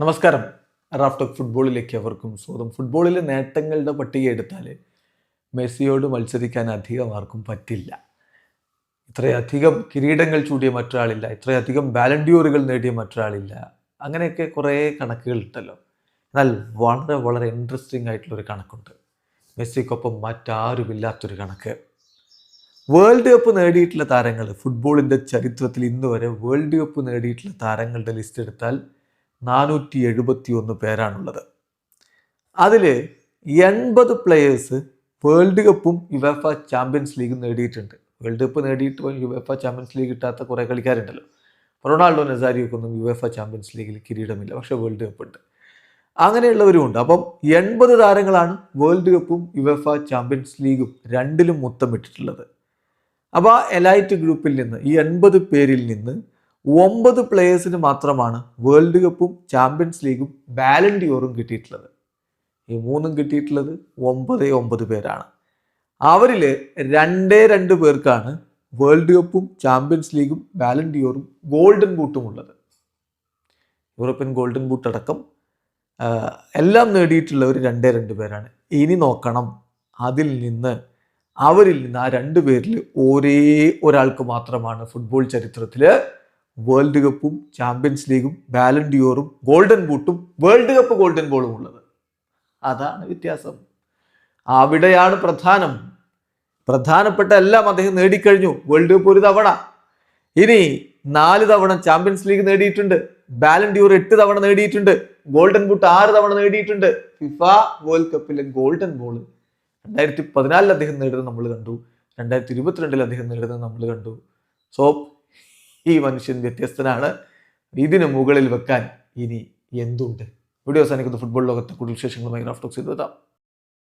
നമസ്കാരം. റാഫ്റ്റോക്ക് ഫുട്ബോളിലേക്ക് അവർക്കും സ്വാഗതം. ഫുട്ബോളിലെ നേട്ടങ്ങളുടെ പട്ടിക എടുത്താൽ മെസ്സിയോട് മത്സരിക്കാൻ അധികം ആർക്കും പറ്റില്ല. ഇത്രയധികം കിരീടങ്ങൾ ചൂടിയ മറ്റൊരാളില്ല ഇത്രയധികം ബാലൻഡ്യൂറുകൾ നേടിയ മറ്റൊരാളില്ല. അങ്ങനെയൊക്കെ കുറേ കണക്കുകൾ ഉണ്ടല്ലോ. എന്നാൽ വളരെ വളരെ ഇൻട്രസ്റ്റിംഗ് ആയിട്ടുള്ളൊരു കണക്കുണ്ട്. മെസ്സിക്കൊപ്പം മറ്റാരുമില്ലാത്തൊരു കണക്ക്. വേൾഡ് കപ്പ് നേടിയിട്ടുള്ള താരങ്ങൾ ഫുട്ബോളിന്റെ ചരിത്രത്തിൽ ഇന്നുവരെ വേൾഡ് കപ്പ് നേടിയിട്ടുള്ള താരങ്ങളുടെ ലിസ്റ്റ് എടുത്താൽ നാനൂറ്റി എഴുപത്തി ഒന്ന് പേരാണുള്ളത്. അതിൽ എൺപത് പ്ലെയേഴ്സ് വേൾഡ് കപ്പും യുവേഫ ചാമ്പ്യൻസ് ലീഗും നേടിയിട്ടുണ്ട്. വേൾഡ് കപ്പ് നേടിയിട്ട് യുവേഫ ചാമ്പ്യൻസ് ലീഗ് കിട്ടാത്ത കുറേ കളിക്കാരുണ്ടല്ലോ. റൊണാൾഡോ നെസാരിയൊക്കൊന്നും യുവേഫ ചാമ്പ്യൻസ് ലീഗിൽ കിരീടമില്ല. പക്ഷേ വേൾഡ് കപ്പ് ഉണ്ട്. അങ്ങനെയുള്ളവരുമുണ്ട് അപ്പം എൺപത് താരങ്ങളാണ് വേൾഡ് കപ്പും യുവേഫ ചാമ്പ്യൻസ് ലീഗും രണ്ടിലും മുത്തമിട്ടിട്ടുള്ളത് അപ്പോൾ ആ എലൈറ്റ് ഗ്രൂപ്പിൽ നിന്ന് ഈ എൺപത് പേരിൽ നിന്ന് ഒമ്പത് പ്ലേയേഴ്സിന് മാത്രമാണ് വേൾഡ് കപ്പും ചാമ്പ്യൻസ് ലീഗും ബാലൻഡിയോറും കിട്ടിയിട്ടുള്ളത്. ഈ മൂന്നും കിട്ടിയിട്ടുള്ളത് ഒമ്പതേ ഒമ്പത് പേരാണ്. അവരിൽ രണ്ടേ രണ്ട് പേർക്കാണ് വേൾഡ് കപ്പും ചാമ്പ്യൻസ് ലീഗും ബാലൻഡിയോറും ഗോൾഡൻ ബൂട്ടും ഉള്ളത്. യൂറോപ്യൻ ഗോൾഡൻ ബൂട്ട് അടക്കം എല്ലാം നേടിയിട്ടുള്ളവർ രണ്ടേ രണ്ട് പേരാണ്. ഇനി നോക്കണം അതിൽ നിന്ന് അവരിൽ നിന്ന് ആ രണ്ട് പേരിൽ ഒരേ ഒരാൾക്ക് മാത്രമാണ് ഫുട്ബോൾ ചരിത്രത്തിൽ വേൾഡ് കപ്പും ചാമ്പ്യൻസ് ലീഗും ബാലൻഡിയോറും ഗോൾഡൻ ബൂട്ടും വേൾഡ് കപ്പ് ഗോൾഡൻ ബോളും ഉള്ളത്. അതാണ് വ്യത്യാസം. അവിടെയാണ് പ്രധാനം. പ്രധാനപ്പെട്ട എല്ലാം അദ്ദേഹം നേടിക്കഴിഞ്ഞു. വേൾഡ് കപ്പ് ഒരു തവണ. ഇനി നാല് തവണ ചാമ്പ്യൻസ് ലീഗ് നേടിയിട്ടുണ്ട്. ബാലൻഡിയോർ എട്ട് തവണ നേടിയിട്ടുണ്ട്. ഗോൾഡൻ ബൂട്ട് ആറ് തവണ നേടിയിട്ടുണ്ട്. ഫിഫ വേൾഡ് കപ്പിലെ ഗോൾഡൻ ബോൾ രണ്ടായിരത്തി പതിനാലിൽ അദ്ദേഹം നേടുന്നത് നമ്മൾ കണ്ടു. രണ്ടായിരത്തി ഇരുപത്തിരണ്ടിൽ അദ്ദേഹം നേടുന്നത് നമ്മൾ കണ്ടു. സോ ഈ മനുഷ്യൻ വ്യത്യസ്തനാണ്. ഇതിന് മുകളിൽ വെക്കാൻ ഇനി എന്തുണ്ട്? വീഡിയോ അവസാനിക്കുന്ന. ഫുട്ബോൾ ലോകത്തെ കൂടുതൽ വിശേഷങ്ങളുമായി റാഫ്റ്റോക്സ് എത്താം